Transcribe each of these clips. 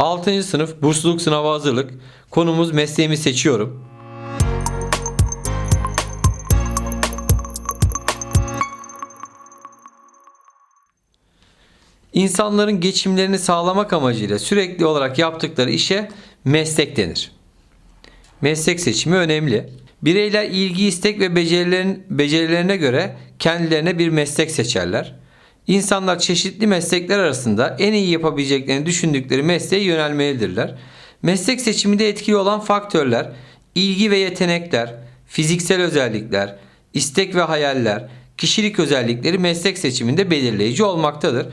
6. sınıf bursluluk sınava hazırlık. Konumuz mesleğimi seçiyorum. İnsanların geçimlerini sağlamak amacıyla sürekli olarak yaptıkları işe meslek denir. Meslek seçimi önemli. Bireyler ilgi, istek ve becerilerin, becerilerine göre kendilerine bir meslek seçerler. İnsanlar çeşitli meslekler arasında en iyi yapabileceklerini düşündükleri mesleğe yönelmelidirler. Meslek seçiminde etkili olan faktörler ilgi ve yetenekler, fiziksel özellikler, istek ve hayaller, kişilik özellikleri meslek seçiminde belirleyici olmaktadır.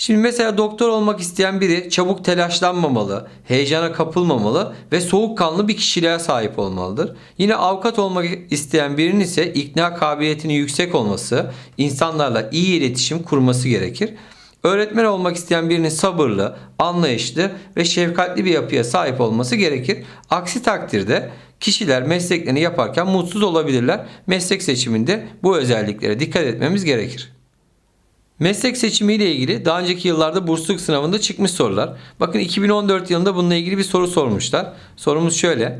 Şimdi mesela doktor olmak isteyen biri çabuk telaşlanmamalı, heyecana kapılmamalı ve soğukkanlı bir kişiliğe sahip olmalıdır. Yine avukat olmak isteyen birinin ise ikna kabiliyetinin yüksek olması, insanlarla iyi iletişim kurması gerekir. Öğretmen olmak isteyen birinin sabırlı, anlayışlı ve şefkatli bir yapıya sahip olması gerekir. Aksi takdirde kişiler mesleklerini yaparken mutsuz olabilirler. Meslek seçiminde bu özelliklere dikkat etmemiz gerekir. Meslek seçimiyle ilgili daha önceki yıllarda bursluluk sınavında çıkmış sorular. Bakın 2014 yılında bununla ilgili bir soru sormuşlar. Sorumuz şöyle.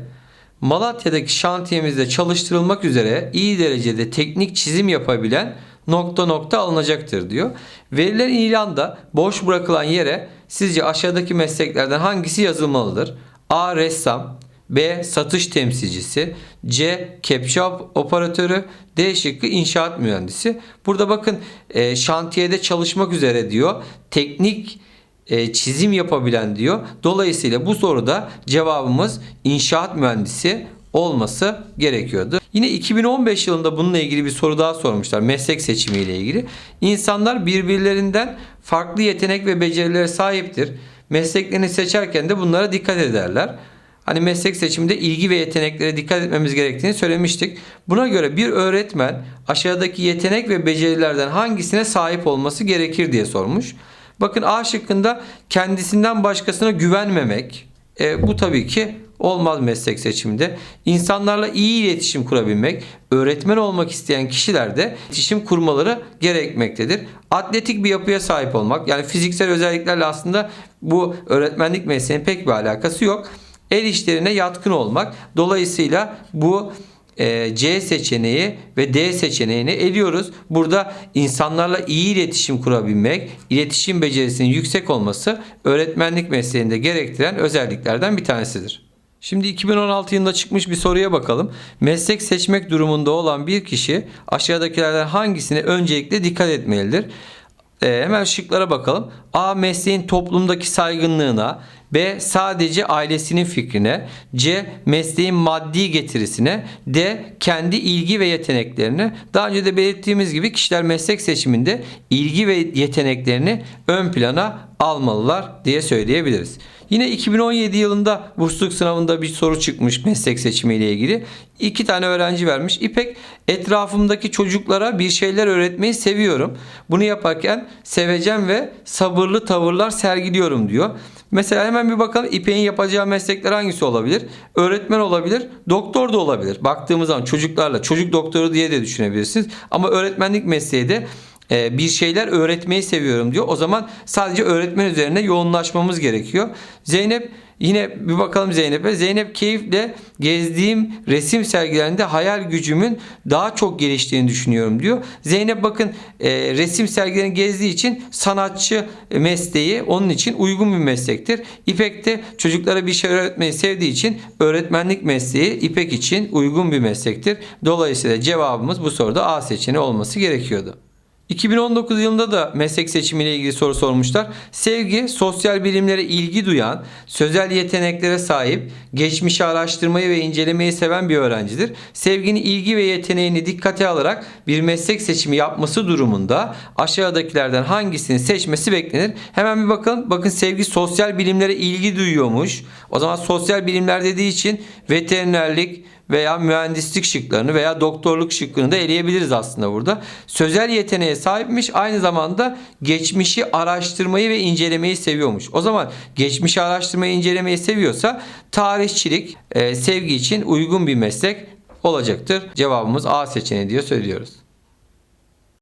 Malatya'daki şantiyemizde çalıştırılmak üzere iyi derecede teknik çizim yapabilen nokta nokta alınacaktır diyor. Verilen ilanda boş bırakılan yere sizce aşağıdaki mesleklerden hangisi yazılmalıdır? A. Ressam B. Satış temsilcisi C. Kepçe op- operatörü D. Şıkkı inşaat mühendisi. Burada bakın e, şantiyede çalışmak üzere diyor. Teknik e, çizim yapabilen diyor. Dolayısıyla bu soruda cevabımız inşaat mühendisi olması gerekiyordu. Yine 2015 yılında bununla ilgili bir soru daha sormuşlar. Meslek seçimiyle ilgili. İnsanlar birbirlerinden farklı yetenek ve becerilere sahiptir. Mesleklerini seçerken de bunlara dikkat ederler. Hani meslek seçiminde ilgi ve yeteneklere dikkat etmemiz gerektiğini söylemiştik. Buna göre bir öğretmen aşağıdaki yetenek ve becerilerden hangisine sahip olması gerekir diye sormuş. Bakın A şıkkında kendisinden başkasına güvenmemek. E, bu tabii ki olmaz meslek seçiminde. İnsanlarla iyi iletişim kurabilmek, öğretmen olmak isteyen kişiler de iletişim kurmaları gerekmektedir. Atletik bir yapıya sahip olmak, yani fiziksel özelliklerle aslında bu öğretmenlik mesleğinin pek bir alakası yok. El işlerine yatkın olmak. Dolayısıyla bu e, C seçeneği ve D seçeneğini eliyoruz. Burada insanlarla iyi iletişim kurabilmek, iletişim becerisinin yüksek olması öğretmenlik mesleğinde gerektiren özelliklerden bir tanesidir. Şimdi 2016 yılında çıkmış bir soruya bakalım. Meslek seçmek durumunda olan bir kişi aşağıdakilerden hangisine öncelikle dikkat etmelidir? Ee, hemen şıklara bakalım. A. Mesleğin toplumdaki saygınlığına. B. Sadece ailesinin fikrine. C. Mesleğin maddi getirisine. D. Kendi ilgi ve yeteneklerine. Daha önce de belirttiğimiz gibi kişiler meslek seçiminde ilgi ve yeteneklerini ön plana almalılar diye söyleyebiliriz. Yine 2017 yılında bursluluk sınavında bir soru çıkmış meslek seçimiyle ilgili. İki tane öğrenci vermiş. İpek etrafımdaki çocuklara bir şeyler öğretmeyi seviyorum. Bunu yaparken sevecen ve sabırlı tavırlar sergiliyorum diyor. Mesela hemen bir bakalım İpek'in yapacağı meslekler hangisi olabilir? Öğretmen olabilir, doktor da olabilir. Baktığımız zaman çocuklarla çocuk doktoru diye de düşünebilirsiniz. Ama öğretmenlik mesleği de e, bir şeyler öğretmeyi seviyorum diyor. O zaman sadece öğretmen üzerine yoğunlaşmamız gerekiyor. Zeynep yine bir bakalım Zeynep'e. Zeynep keyifle gezdiğim resim sergilerinde hayal gücümün daha çok geliştiğini düşünüyorum diyor. Zeynep bakın e, resim sergilerini gezdiği için sanatçı mesleği onun için uygun bir meslektir. İpek de çocuklara bir şey öğretmeyi sevdiği için öğretmenlik mesleği İpek için uygun bir meslektir. Dolayısıyla cevabımız bu soruda A seçeneği olması gerekiyordu. 2019 yılında da meslek seçimiyle ilgili soru sormuşlar. Sevgi, sosyal bilimlere ilgi duyan, sözel yeteneklere sahip, geçmişi araştırmayı ve incelemeyi seven bir öğrencidir. Sevginin ilgi ve yeteneğini dikkate alarak bir meslek seçimi yapması durumunda aşağıdakilerden hangisini seçmesi beklenir? Hemen bir bakın. Bakın sevgi sosyal bilimlere ilgi duyuyormuş. O zaman sosyal bilimler dediği için veterinerlik, veya mühendislik şıklarını veya doktorluk şıkkını da eleyebiliriz aslında burada. Sözel yeteneğe sahipmiş aynı zamanda geçmişi araştırmayı ve incelemeyi seviyormuş. O zaman geçmişi araştırmayı incelemeyi seviyorsa tarihçilik e, sevgi için uygun bir meslek olacaktır. Cevabımız A seçeneği diye söylüyoruz.